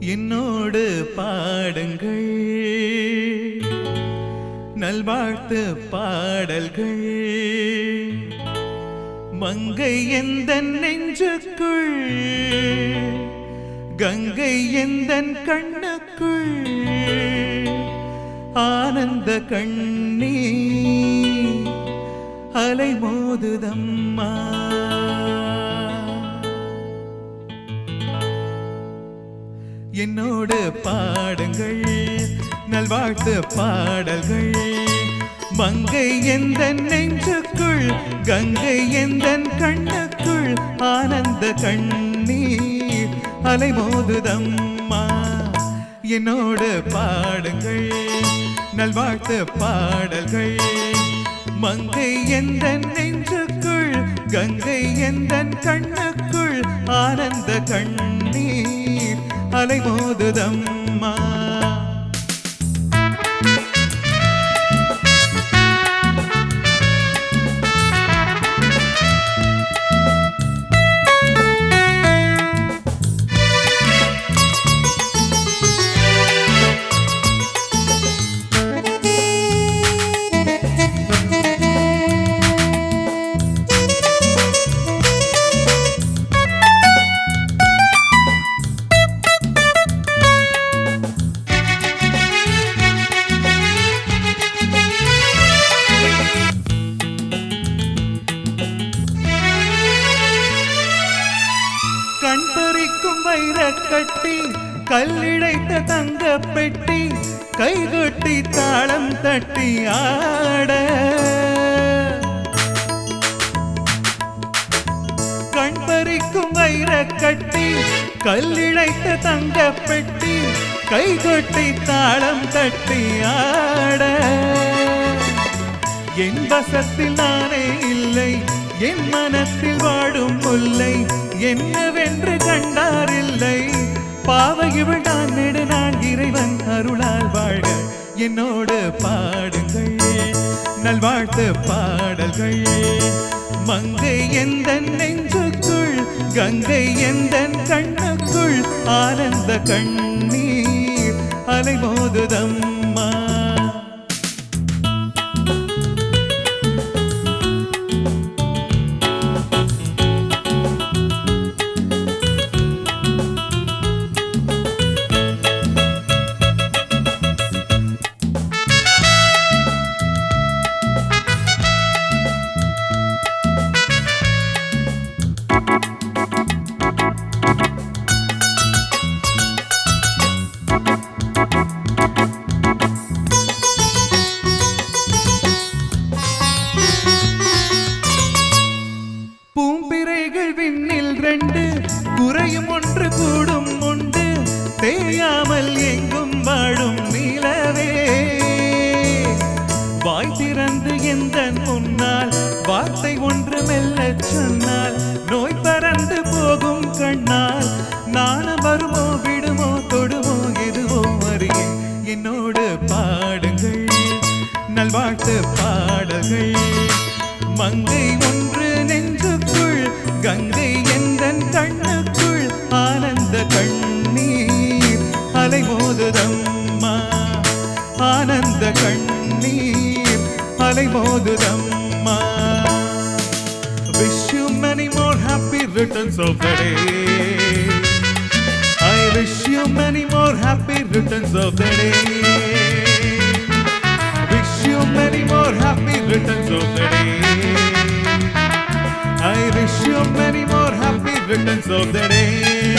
என்னோடு பாடுங்கள். நல்வாழ்த்து பாடல்கள். மங்கை எந்த நெஞ்சுக்குள். கங்கை எந்த கண்ணுக்குள். ஆனந்த கண்ணீ அலை என்னோடு பாடுங்கள். நல்வாழ்த்து பாடல்கள். மங்கை எந்த நெஞ்சுக்குள் கங்கை எந்த கண்ணுக்குள் ஆனந்த கண்ணீர் அலைமோதுதம்மா. என்னோடு பாடுங்கள். நல்வாழ்த்து பாடல்கள். மங்கை எந்த நெஞ்சுக்குள் கங்கை எந்த கண்ணுக்குள் ஆனந்த கண்ணீர் அலைமோதுதம்மா கண் வைரக்கட்டி வைரக் கல்லிழைத்த தங்க பெட்டி கைகொட்டி தாளம் தட்டி ஆட. கண் பறிக்கும் வைரக் கல்லிழைத்த தங்க பெட்டி கைகொட்டி தாளம் தட்டி ஆட. என் வசத்தில் நானே இல்லை என் மனத்தில் வாடும் முல்லை என்னவென்று கண்டாரில்லை. பாவை இவள் நான் நெடு நான் இறைவன் அருளால் வாழ்க. என்னோடு பாடுங்கள். நல்வாழ்த்து பாடல்கள். மங்கை எந்த நெஞ்சுக்குள் கங்கை எந்த கண்ணுக்குள் ஆனந்த கண்ணீர் அலைமோதுதம்மா விண்ணில் ரெண்டு குறையும் ஒன்று கூடும் உண்டு தேயாமல் எங்கும் வாழும் நிலவே. வாய் திறந்து எந்த முன்னால் வார்த்தை ஒன்று மெல்ல சொன்னால் நோய் பறந்து போகும் கண்ணால். நாணம் வருமோ விடுமோ தொடுமோ எதுவோ அறிய என்னோடு பாடுங்கள் நல்வாழ்த்து பாடல்கள். மங்கை ஒன்று அலைமோதுதம்மா Wish you many more happy returns of the day. I wish you many more happy returns of the day. Wish you many more happy returns of the day. I wish you many more happy returns of the day.